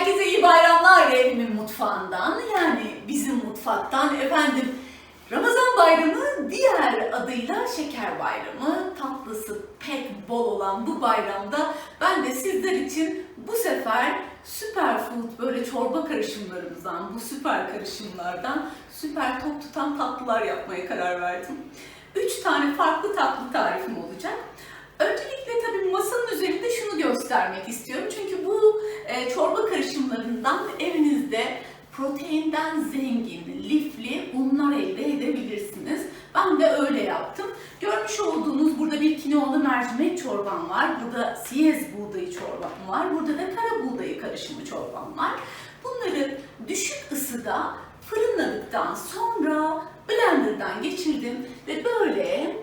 Herkese iyi bayramlar evimin mutfağından yani bizim mutfaktan efendim. Ramazan bayramı diğer adıyla şeker bayramı. Tatlısı pek bol olan bu bayramda ben de sizler için bu sefer superfood böyle çorba karışımlarımızdan, bu süper karışımlardan süper tok tutan tatlılar yapmaya karar verdim. Üç tane farklı tatlı tarifim olacak. Öncelikle tabii masanın üzerinde şunu göstermek istiyorum. Çünkü e, çorba karışımlarından evinizde proteinden zengin, lifli unlar elde edebilirsiniz. Ben de öyle yaptım. Görmüş olduğunuz burada bir kinoalı mercimek çorbam var. Burada siyez buğdayı çorbam var. Burada da kara buğdayı karışımı çorbam var. Bunları düşük ısıda fırınladıktan sonra blenderdan geçirdim ve böyle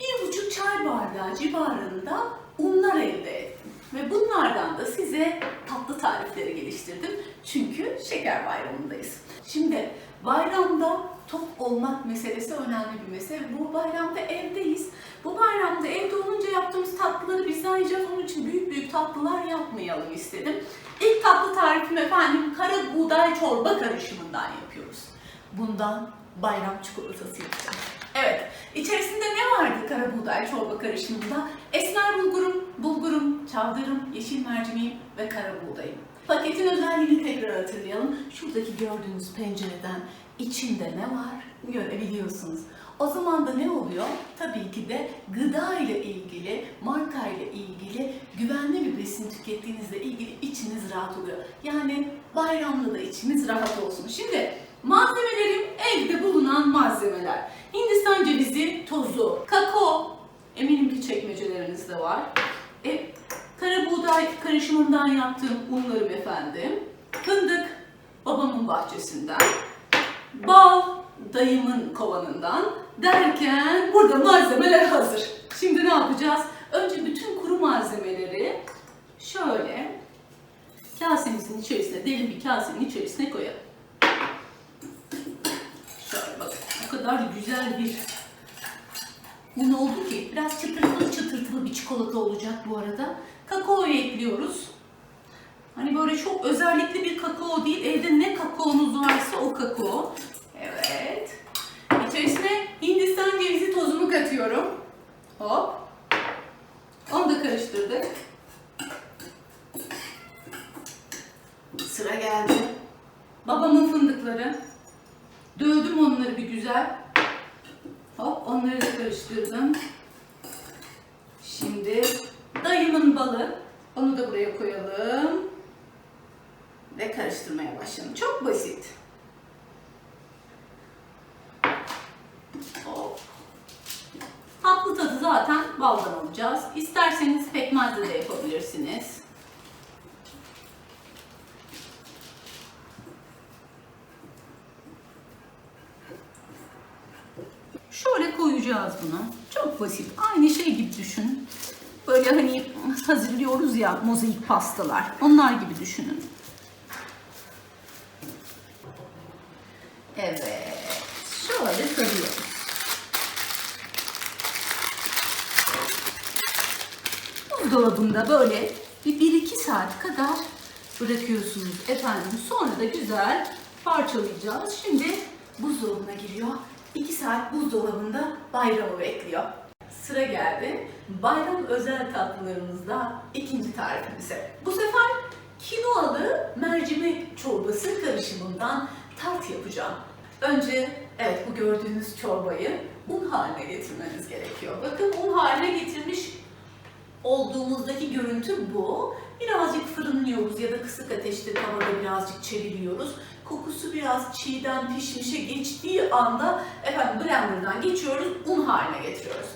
bir buçuk çay bardağı civarında unlar elde ettim. Ve bunlardan da size tatlı tarifleri geliştirdim. Çünkü şeker bayramındayız. Şimdi bayramda tok olmak meselesi önemli bir mesele. Bu bayramda evdeyiz. Bu bayramda evde olunca yaptığımız tatlıları bizden yiyeceğiz. Onun için büyük büyük tatlılar yapmayalım istedim. İlk tatlı tarifim efendim kara buğday çorba karışımından yapıyoruz. Bundan bayram çikolatası yapacağım. Evet, içerisinde ne vardı kara buğday çorba karışımında? Esmer bulgurum, bulgurum, çavdarım, yeşil mercimeğim ve kara buğdayım. Paketin özelliğini tekrar hatırlayalım. Şuradaki gördüğünüz pencereden içinde ne var görebiliyorsunuz. O zaman da ne oluyor? Tabii ki de gıda ile ilgili, marka ile ilgili, güvenli bir besin tükettiğinizle ilgili içiniz rahat oluyor. Yani bayramda da içimiz rahat olsun. Şimdi malzemelerim evde bulunan malzemeler. Hindistan cevizi tozu, kakao, eminim ki çekmecelerinizde var. E, kara buğday karışımından yaptığım unlarım efendim. Fındık babamın bahçesinden. Bal dayımın kovanından derken burada malzemeler hazır. Şimdi ne yapacağız? Önce bütün kuru malzemeleri şöyle kasemizin içerisine, derin bir kasenin içerisine koyalım. Şöyle bakın, o kadar güzel bir un oldu ki biraz çıtırtılı çıtırtılı bir çikolata olacak bu arada. Kakaoyu ekliyoruz. Hani böyle çok özellikli bir kakao değil, evde ne kakaonuz varsa o kakao. Evet. İçerisine Hindistan cevizi tozumu katıyorum. Hop. Onu da karıştırdık. Sıra geldi. Babamın fındıkları. Dövdüm onları bir güzel. Hop onları da karıştırdım. Şimdi dayımın balı. Onu da buraya koyalım. Ve karıştırmaya başlayalım. Çok basit. Hop. Tatlı tadı zaten baldan alacağız. İsterseniz pekmezle de yapabilirsiniz. Şöyle koyacağız bunu. Çok basit. Aynı şey gibi düşün. Böyle hani hazırlıyoruz ya mozaik pastalar. Onlar gibi düşünün. Evet. Şöyle sarıyoruz. Buzdolabında böyle bir 1-2 saat kadar bırakıyorsunuz efendim. Sonra da güzel parçalayacağız. Şimdi buzdolabına giriyor. 2 saat buzdolabında bayramı bekliyor. Sıra geldi. Bayram özel tatlılarımızda ikinci tarifimize. Bu sefer kinoalı mercimek çorbası karışımından tart yapacağım. Önce evet bu gördüğünüz çorbayı un haline getirmeniz gerekiyor. Bakın un haline getirmiş olduğumuzdaki görüntü bu. Birazcık fırınlıyoruz ya da kısık ateşte tavada birazcık çeviriyoruz. Kokusu biraz çiğden pişmişe geçtiği anda efendim blenderdan geçiyoruz, un haline getiriyoruz.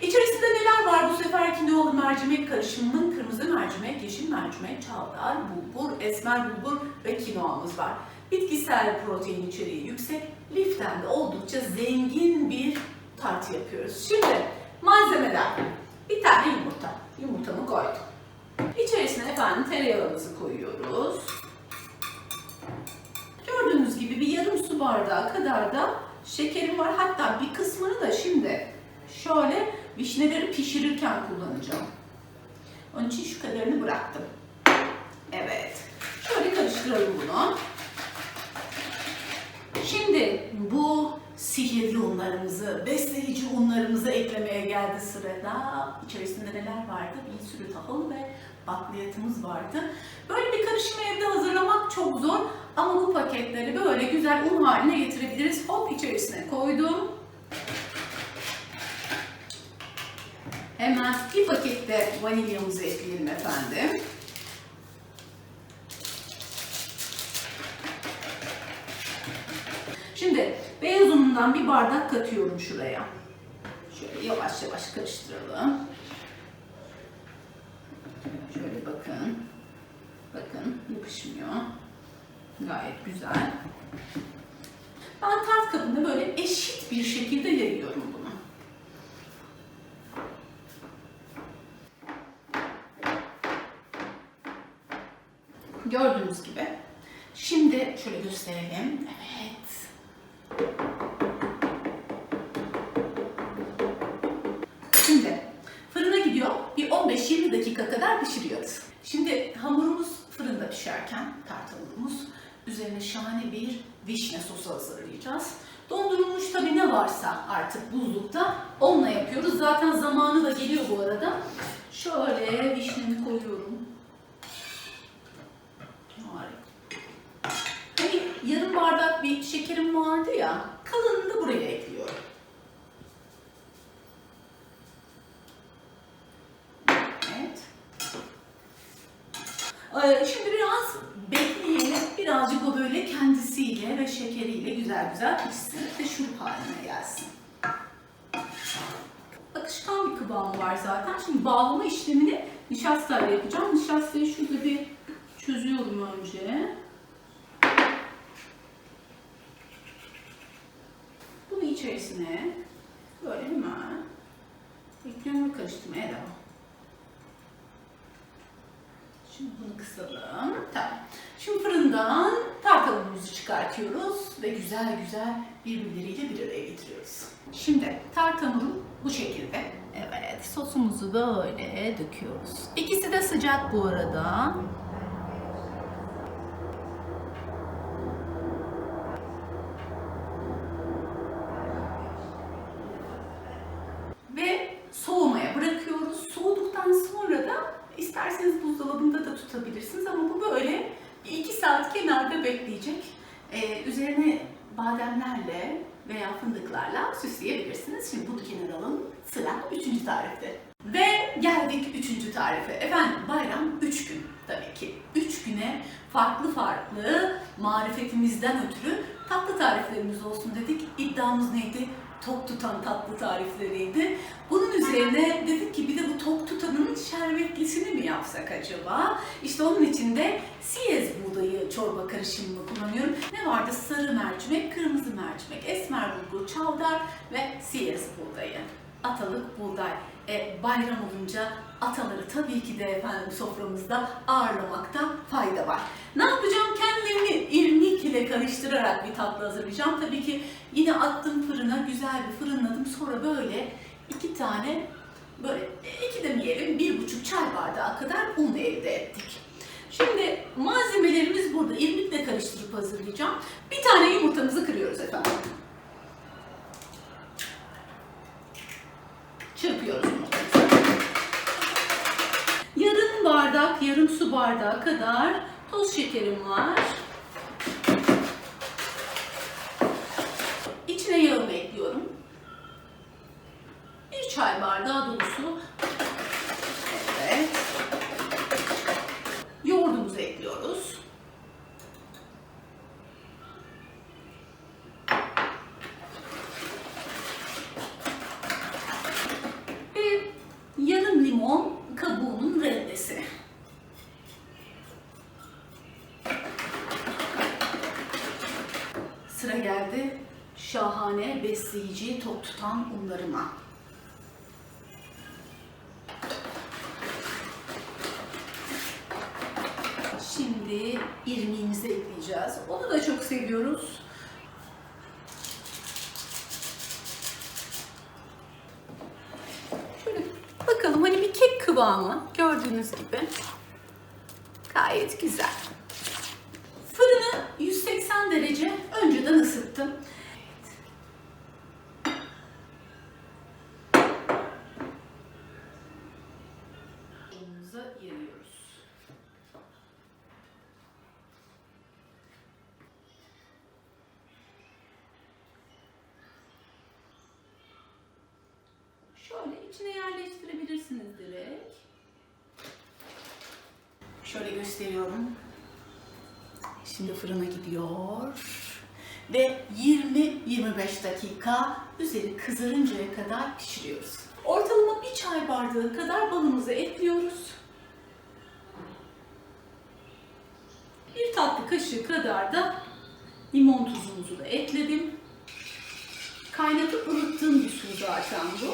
İçerisinde neler var bu sefer kinoalı mercimek karışımının kırmızı mercimek, yeşil mercimek, çavdar, bulgur, esmer bulgur ve kinoamız var. Bitkisel protein içeriği yüksek, liften de oldukça zengin bir tartı yapıyoruz. Şimdi malzemeler. Bir tane yumurta. Yumurtamı koydum. İçerisine efendim tereyağımızı koyuyoruz. Gördüğünüz gibi bir yarım su bardağı kadar da şekerim var. Hatta bir kısmını da şimdi şöyle vişneleri pişirirken kullanacağım. Onun için şu kadarını bıraktım. Evet. Şöyle karıştıralım bunu. Şimdi bu sihirli unlarımızı, besleyici unlarımızı eklemeye geldi sırada. İçerisinde neler vardı? Bir sürü tahıl ve bakliyatımız vardı. Böyle bir karışımı evde hazırlamak çok zor ama bu paketleri böyle güzel un haline getirebiliriz. Hop içerisine koydum. Hemen bir pakette vanilyamızı ekleyelim efendim. Şimdi beyaz unundan bir bardak katıyorum şuraya. Şöyle yavaş yavaş karıştıralım. Şöyle bakın. Bakın yapışmıyor. Gayet güzel. Ben tart kabında böyle eşit bir şekilde yayıyorum bunu. Gördüğünüz gibi. Şimdi şöyle gösterelim. Evet. Şimdi fırına gidiyor. Bir 15-20 dakika kadar pişiriyoruz. Şimdi hamurumuz fırında pişerken tart hamurumuz üzerine şahane bir vişne sosu hazırlayacağız. Dondurulmuş tabi ne varsa artık buzlukta onunla yapıyoruz. Zaten zamanı da geliyor bu arada. Şöyle vişnemi koyuyorum. Harika. Hani yarım bardak bir şekerim vardı ya, kalanını da buraya ekliyorum. Evet. Ee, Şimdi biraz. Birazcık o böyle kendisiyle ve şekeriyle güzel güzel pişsin ve şurup haline gelsin. Akışkan bir kıvamı var zaten. Şimdi bağlama işlemini nişastayla yapacağım. Nişastayı şurada bir çözüyorum önce. Bunu içerisine böyle hemen ekliyorum ve karıştırmaya devam. Şimdi bunu kısalım. Şimdi fırından tart hamurumuzu çıkartıyoruz ve güzel güzel birbirleriyle bir araya getiriyoruz. Şimdi tart hamuru bu şekilde. Evet, sosumuzu böyle döküyoruz. İkisi de sıcak bu arada. ve soğumaya bırakıyoruz. Soğuduktan sonra da isterseniz buzdolabında da tutabilirsiniz ama bu böyle 2 saat kenarda bekleyecek. Ee, üzerine bademlerle veya fındıklarla süsleyebilirsiniz. Şimdi bunu kenara alın. Sıra 3. tarifte. Ve geldik 3. tarife. Efendim bayram 3 gün tabii ki. 3 güne farklı farklı marifetimizden ötürü tatlı tariflerimiz olsun dedik. İddiamız neydi? Tok tutan tatlı tarifleriydi. Bunun üzerine dedik ki bir de bu tok tutanın şerbetlisini mi yapsak acaba? İşte onun için de siyez buğdayı çorba karışımını kullanıyorum. Ne vardı? Sarı mercimek, kırmızı mercimek, esmer bulgur, çavdar ve siyez buğdayı. Atalık buğday. E, bayram olunca ataları tabii ki de efendim soframızda ağırlamakta fayda var. Ne yapacağım? Kendilerini irmik ile karıştırarak bir tatlı hazırlayacağım. Tabii ki yine attım fırına, güzel bir fırınladım. Sonra böyle iki tane, böyle iki demeyelim, bir buçuk çay bardağı kadar un elde ettik. Şimdi malzemelerimiz burada. İrmikle karıştırıp hazırlayacağım. Bir tane yumurtamızı kırıyoruz efendim. Bardak, yarım su bardağı kadar toz şekerim var. İçine yağımı ekliyorum. Bir çay bardağı dolusu. Evet. Yoğurdumuzu ekliyoruz. Ve yarım limon kabuğunun rendesi. Sıra geldi şahane besleyici tok tutan unlarıma. Şimdi irmiğimizi ekleyeceğiz. Onu da çok seviyoruz. Şöyle bakalım hani bir kek kıvamı gördüğünüz gibi. Gayet güzel. önceden ısıttım. Şöyle içine yerleştirebilirsiniz direkt. Şöyle gösteriyorum. Şimdi fırına gidiyor. Ve 20-25 dakika üzeri kızarıncaya kadar pişiriyoruz. Ortalama bir çay bardağı kadar balımızı ekliyoruz. Bir tatlı kaşığı kadar da limon tuzumuzu da ekledim. Kaynatıp ılıttığım bir su zaten bu.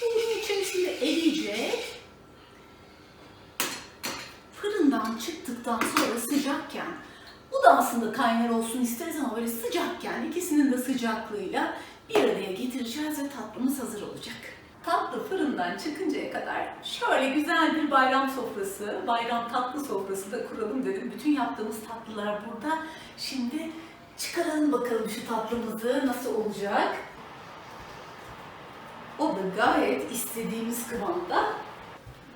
Bu bunun içerisinde eriyecek. Fırından çıktıktan sonra sıcakken, bu da aslında kaynar olsun isteriz ama böyle sıcakken ikisinin de sıcaklığıyla bir araya getireceğiz ve tatlımız hazır olacak. Tatlı fırından çıkıncaya kadar şöyle güzel bir bayram sofrası, bayram tatlı sofrası da kuralım dedim. Bütün yaptığımız tatlılar burada. Şimdi çıkaralım bakalım şu tatlımızı nasıl olacak. O da gayet istediğimiz kıvamda.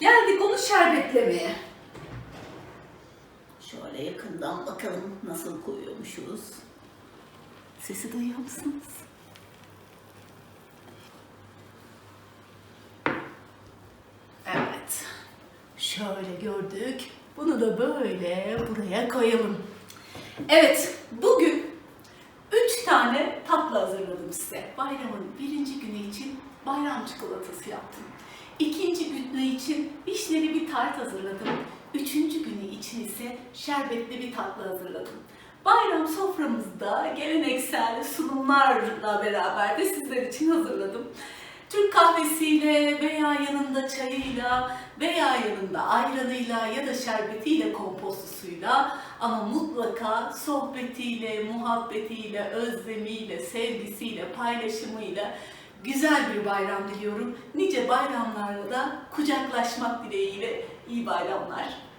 Geldik onu şerbetlemeye. Şöyle yakından bakalım nasıl koyuyormuşuz. Sesi duyuyor musunuz? Evet. Şöyle gördük. Bunu da böyle buraya koyalım. Evet, bugün üç tane tatlı hazırladım size. Bayramın birinci günü için bayram çikolatası yaptım. İkinci günü için vişneli bir tart hazırladım. Üçüncü günü için ise şerbetli bir tatlı hazırladım. Bayram soframızda geleneksel sunumlarla beraber de sizler için hazırladım. Türk kahvesiyle veya yanında çayıyla veya yanında ayranıyla ya da şerbetiyle kompostosuyla ama mutlaka sohbetiyle, muhabbetiyle, özlemiyle, sevgisiyle, paylaşımıyla güzel bir bayram diliyorum. Nice bayramlarla da kucaklaşmak dileğiyle iyi bayramlar.